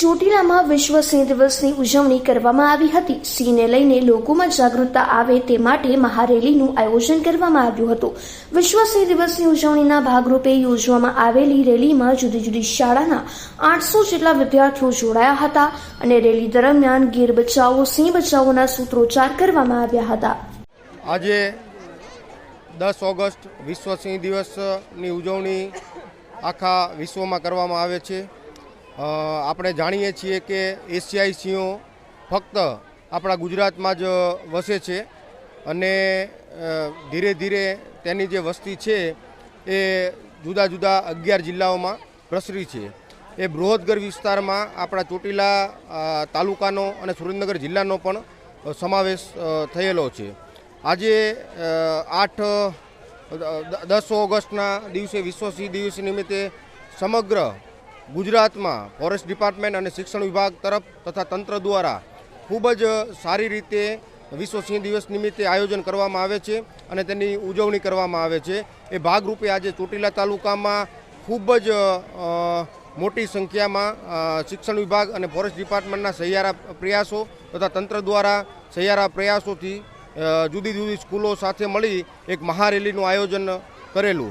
ચોટીલામાં વિશ્વ સિંહ દિવસની ઉજવણી કરવામાં આવી હતી. સિંહને લઈને લોકોમાં જાગૃતતા આવે તે માટે મહારેલીનું આયોજન કરવામાં આવ્યું હતું. વિશ્વ સિંહ દિવસની ઉજવણીના ભાગરૂપે યોજવામાં આવેલી રેલીમાં જુદી જુદી શાળાના આઠસો જેટલા વિદ્યાર્થીઓ જોડાયા હતા અને રેલી દરમિયાન ગીર બચાવો, સિંહ બચાવોના સૂત્રોચ્ચાર કરવામાં આવ્યા હતા. આજે દસ ઓગસ્ટ વિશ્વ સિંહ દિવસની ઉજવણી આખા વિશ્વમાં કરવામાં આવે છે. આપણે જાણીએ છીએ કે એશિયાઈ સિંહો ફક્ત આપણા ગુજરાતમાં જ વસે છે અને ધીરે ધીરે તેની જે વસ્તી છે એ જુદા જુદા અગિયાર જિલ્લાઓમાં પ્રસરી છે. એ બૃહદગર વિસ્તારમાં આપણા ચોટીલા તાલુકાનો અને સુરેન્દ્રનગર જિલ્લાનો પણ સમાવેશ થયેલો છે. આજે આઠ દસ ઓગસ્ટના દિવસે વિશ્વ સિંહ દિવસ નિમિત્તે સમગ્ર ગુજરાતમાં ફોરેસ્ટ ડિપાર્ટમેન્ટ અને શિક્ષણ વિભાગ તરફ તથા તંત્ર દ્વારા ખૂબ જ સારી રીતે વિશ્વ સિંહ દિવસ નિમિત્તે આયોજન કરવામાં આવે છે અને તેની ઉજવણી કરવામાં આવે છે. એ ભાગરૂપે આજે ચોટીલા તાલુકામાં ખૂબ જ મોટી સંખ્યામાં શિક્ષણ વિભાગ અને ફોરેસ્ટ ડિપાર્ટમેન્ટના સહિયારા પ્રયાસો તથા તંત્ર દ્વારા સહિયારા પ્રયાસોથી જુદી જુદી સ્કૂલો સાથે મળી એક મહારેલીનું આયોજન કરેલું.